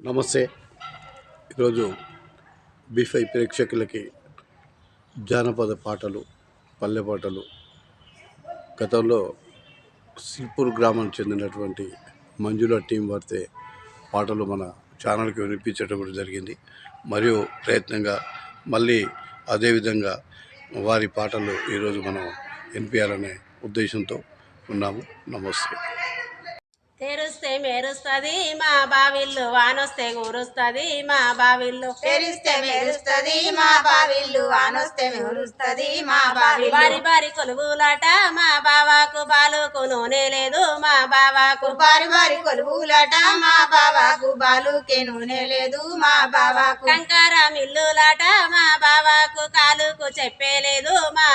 నమస్తే. ఈరోజు బీఫై ప్రేక్షకులకి జానపద పాటలు పల్లె పాటలు గతంలో సిల్పూర్ గ్రామానికి చెందినటువంటి మంజుల టీం వారితే పాటలు మన ఛానల్కి వినిపించడం జరిగింది. మరియు ప్రయత్నంగా మళ్ళీ అదేవిధంగా వారి పాటలు ఈరోజు మనం వినిపించాలనే ఉద్దేశంతో ఉన్నాము నమస్తే. తెరుస్తే మెరుస్తుంది మా బావిల్లు వానొస్తే ఊరుస్తుంది మా బావిల్లు తెరిస్తే మెరుస్తది మా బావిల్లు వానొస్తే మెరుస్తది మా బావిల్లు బారి బారి కొలువులాట మా బావాకు బాలుకు నూనె లేదు మా బావాకు బారి బారి కొలువులాట మా బావాకు బాలుకే నూనె లేదు మా బావాకు కంకార మిల్లులాట మా బావాకు కాలుకు చెప్పేలేదు మా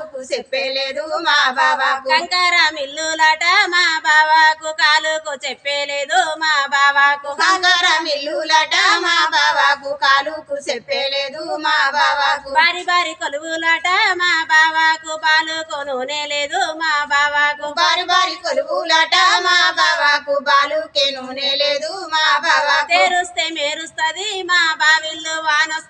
కాలుకు చెప్పలేదు మా బావాకు కంకార మిల్లులాట మా బావాకు కాలుకు చెప్పేలేదు మా బావాకు కంకార మిల్లులాట మా బావాకు కాలుకు చెప్పలేదు మా బావాకు బారి బారి కొలువులాట మా బావాకు బాలుకు నూనె లేదు మా బావాకు బారి బారి కొలువులాట మా బావాకు బాలుకే నూనె లేదు మా బావాకు తెరుస్తే మెరుస్తది మా బావిల్లు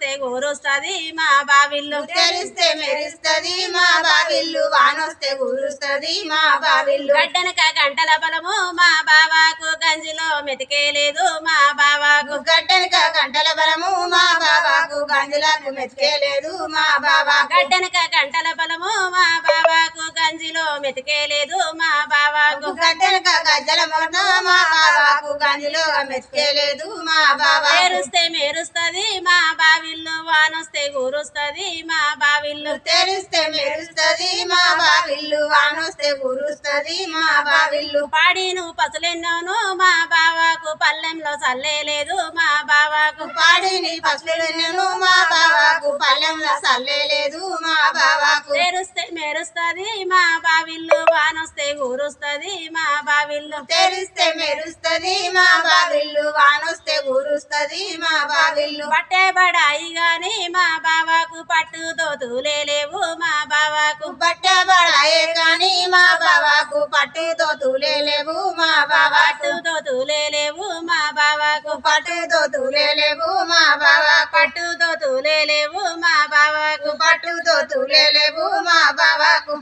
వానొస్తే ఊరుస్తది మా బావిల్లు. తెరిస్తే మెరుస్తది మా బావిల్లు. వానొస్తే ఊరుస్తది మా బావిల్లు. గడ్డనక గంటల బలము మా బావాకు. గంజిలో మెతికేలేదు మా బావాకు. గడ్డనక గంటల బలము మా బాబాకు గంజులకు మెతికేలేదు మా బాబాకు గడ్డనక గంటల బలము మా బావాకు. గంజిలో మెతికేలేదు మా బావాకు గంజులో మెతికేలేదు మా బాబా తెరుస్తే మెరుస్తది మా బావిల్లు వానొస్తే ఊరుస్తది మా బావిల్లు తెరిస్తే మెరుస్తది మా బావిల్లు వానొస్తే కురుస్తది మా బావిల్లు. పాడిను పసులెన్నోను మా బావాకు పల్లెంలో చల్లేలేదు బావాకు పాడిని పసులు మా బాబాకు పల్లెంలో సల్లేలేదు మా బాబాకు తెరుస్తే మెరుస్తది మా బావిల్లు వానొస్తే ఊరుస్తది మా బావిల్లు తెరిస్తే మెరుస్తది మా బావిల్లు వానొస్తే కురుస్తది మా బావిల్లు. పట్టే బడాయి గాని మా బావాకు పట్టు లేవు మా బావాకు పట్టబడాయే కానీ మా బాబాకు పట్టుతో తులేలేవు మా బాబాకు పట్టు దోతులే లేవు మా బావాకు పట్టుతో తూలేవు మా బాబా పట్టుతో తూలేవు లేవు మా బాబాకు పట్టుతో తూలేవు మా బాబాకు